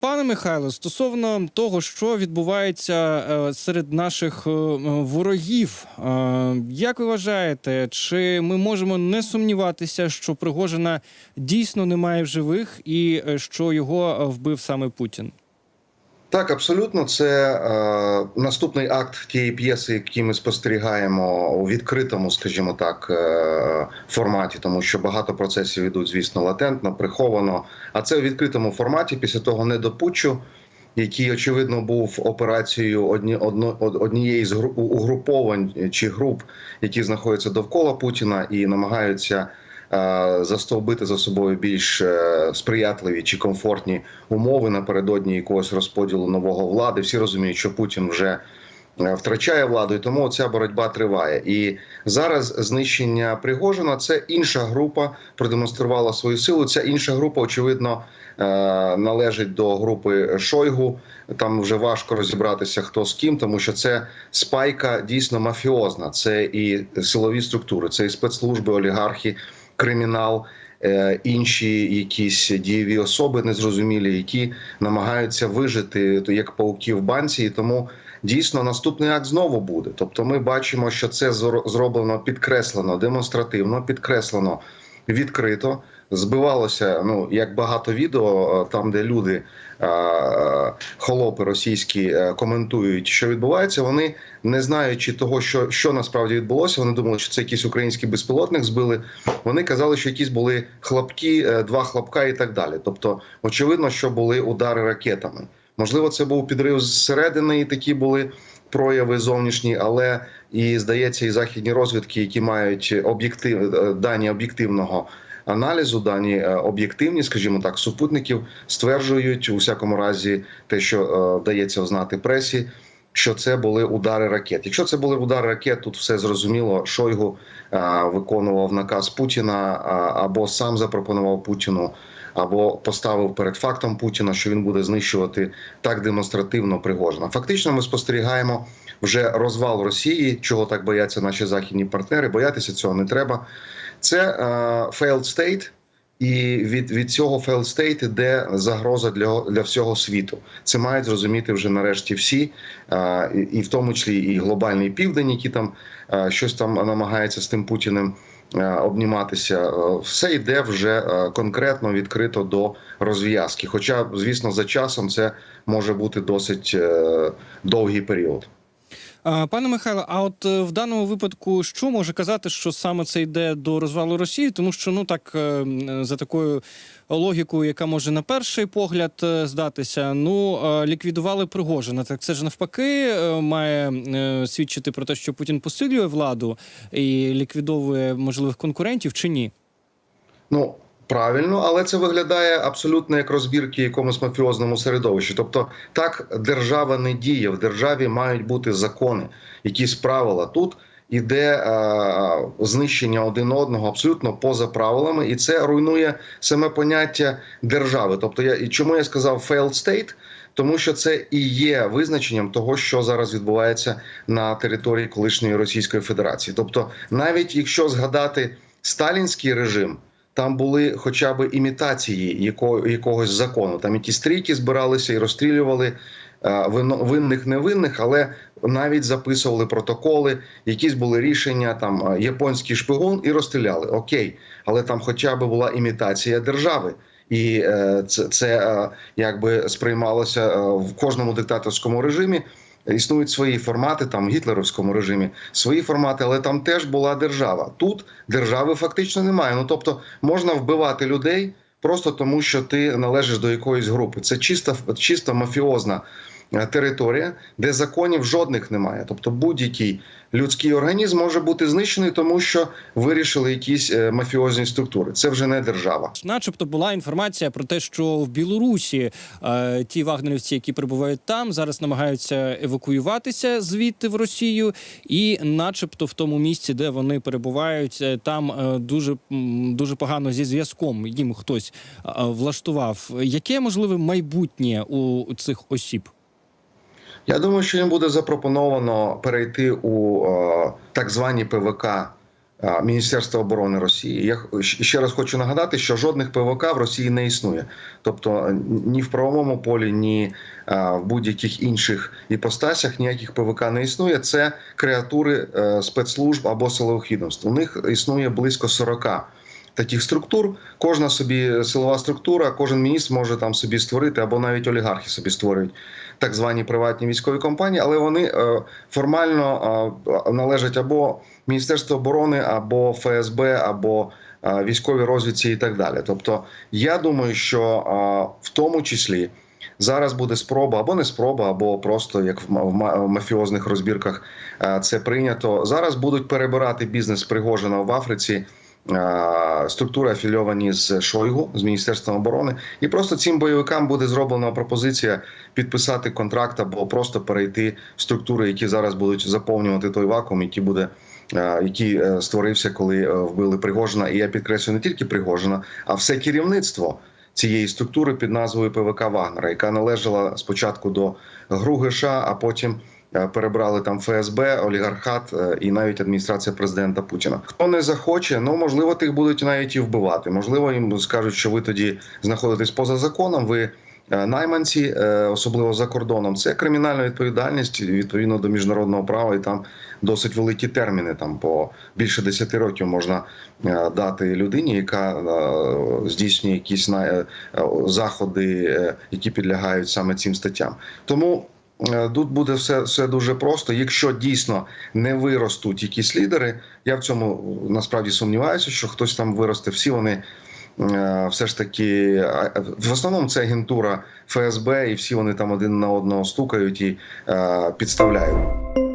Пане Михайло, стосовно того, що відбувається е, серед наших е, ворогів, е, як ви вважаєте, чи ми можемо не сумніватися, що Пригожина дійсно немає в живих, і що його вбив саме Путін? Так, абсолютно, це е, наступний акт тієї п'єси, який ми спостерігаємо у відкритому, скажімо так, е, форматі, тому що багато процесів йдуть, звісно, латентно, приховано. А це у відкритому форматі після того недопутчу, який очевидно був операцією одні, одно, однієї з гру- угруповань чи груп, які знаходяться довкола Путіна і намагаються застовбити за собою більш е, сприятливі чи комфортні умови напередодні якогось розподілу нового влади. Всі розуміють, що Путін вже е, втрачає владу, і тому ця боротьба триває. І зараз знищення Пригожина це інша група продемонструвала свою силу. Ця інша група, очевидно, е, належить до групи Шойгу. Там вже важко розібратися хто з ким, тому що це спайка дійсно мафіозна. Це і силові структури, це і спецслужби, олігархи, кримінал. е, Інші якісь дієві особи незрозумілі, які намагаються вижити як пауки в банці, і тому дійсно наступний акт знову буде. Тобто, ми бачимо, що це зро- зроблено підкреслено, демонстративно, підкреслено відкрито. Збивалося ну як багато відео, е, там де люди е, холопи російські е, коментують, що відбувається. Вони не знаючи того, що, що насправді відбулося. Вони думали, що це якийсь український безпілотник збили. Вони казали, що якісь були хлопки, два хлопка і так далі. Тобто, очевидно, що були удари ракетами. Можливо, це був підрив зсередини, і такі були прояви зовнішні, але і здається, і західні розвідки, які мають об'єктив е, дані об'єктивного аналізу, дані е, об'єктивні, скажімо так, супутників стверджують у всякому разі те, що е, дається знати пресі. Що це були удари ракет? Якщо це були удари ракет, тут все зрозуміло. Шойгу а, виконував наказ Путіна а, або сам запропонував Путіну, або поставив перед фактом Путіна, що він буде знищувати так демонстративно Пригожина. Фактично, ми спостерігаємо вже розвал Росії, чого так бояться наші західні партнери. Боятися цього не треба. Це failed state, і від, від цього state іде загроза для, для всього світу. Це мають зрозуміти вже нарешті всі, і, в тому числі і глобальний південь, які там щось там намагається з тим Путіним обніматися. Е, Все йде вже е, конкретно відкрито до розв'язки. Хоча, звісно, за часом це може бути досить е, довгий період. Пане Михайло, а от е, в даному випадку, що може казати, що саме це йде до розвалу Росії, тому що ну так е, за такою логікою, яка може на перший погляд е, здатися, ну ліквідували Пригожина. Так це ж навпаки має свідчити про те, що Путін посилює владу і ліквідовує можливих конкурентів чи ні? Ну правильно, але це виглядає абсолютно як розбірки якомусь мафіозному середовищі. Тобто, так держава не діє. В державі мають бути закони, якісь правила. Тут іде е, знищення один одного абсолютно поза правилами, і це руйнує саме поняття держави. Тобто, я і чому я сказав failed state? Тому що це і є визначенням того, що зараз відбувається на території колишньої Російської Федерації. Тобто, навіть якщо згадати сталінський режим. Там були хоча б імітації якого, якогось закону. Там якісь трійки збиралися і розстрілювали е, винних невинних, але навіть записували протоколи, якісь були рішення, там е, японський шпигун і розстріляли. Окей, але там хоча б була імітація держави. І е, це, це якби сприймалося в кожному диктаторському режимі. Існують свої формати, там в гітлерівському режимі свої формати, але там теж була держава. Тут держави фактично немає. Ну тобто можна вбивати людей просто тому, що ти належиш до якоїсь групи. Це чисто, чисто мафіозна територія, де законів жодних немає. Тобто будь-який людський організм може бути знищений, тому що вирішили якісь е, мафіозні структури. Це вже не держава. Начебто була інформація про те, що в Білорусі е, ті вагнерівці, які перебувають там, зараз намагаються евакуюватися звідти в Росію, і, начебто, в тому місці, де вони перебувають, е, там е, дуже дуже погано зі зв'язком. Їм хтось е, влаштував. Яке можливе майбутнє у цих осіб? Я думаю, що їм буде запропоновано перейти у е, так звані ПВК а, Міністерства оборони Росії. Я ще раз хочу нагадати, що жодних ПВК в Росії не існує. Тобто е, ні в правовому полі, ні а, в будь-яких інших іпостасях ніяких ПВК не існує. Це креатури е, спецслужб або силових відомств. У них існує близько 40 таких структур. Кожна собі силова структура, кожен міністр може там собі створити, або навіть олігархи собі створюють так звані приватні військові компанії, але вони е, формально е, належать або Міністерству оборони, або ФСБ, або е, військовій розвідці і так далі. Тобто, я думаю, що в тому числі. Зараз буде спроба або не спроба, або просто як в ма- в ма- в мафіозних розбірках це прийнято. Зараз будуть перебирати бізнес Пригожина в Африці. Е, Структури афільовані з Шойгу з міністерством оборони, і просто цим бойовикам буде зроблена пропозиція підписати контракт або просто перейти в структури, які зараз будуть заповнювати той вакуум, який буде е, який е, створився, коли вбили Пригожина. І я підкреслюю не тільки Пригожина, а все керівництво цієї структури під назвою ПВК Вагнера, яка належала спочатку до ГРУ а потім перебрали там ФСБ, олігархат е, і навіть адміністрація президента Путіна. Хто не захоче, ну можливо, тих будуть навіть і вбивати. Можливо, їм скажуть, що ви тоді знаходитесь поза законом. Ви е, найманці, е, особливо за кордоном, це кримінальна відповідальність відповідно до міжнародного права, і там досить великі терміни. Там по більше 10 років можна е, дати людині, яка е, здійснює якісь е, заходи, е, які підлягають саме цим статтям. Тому е, тут буде все, все дуже просто. Якщо дійсно не виростуть якісь лідери, я в цьому насправді сумніваюся, що хтось там виросте. Всі вони е, все ж таки в основному це агентура ФСБ, і всі вони там один на одного стукають і е, підставляють.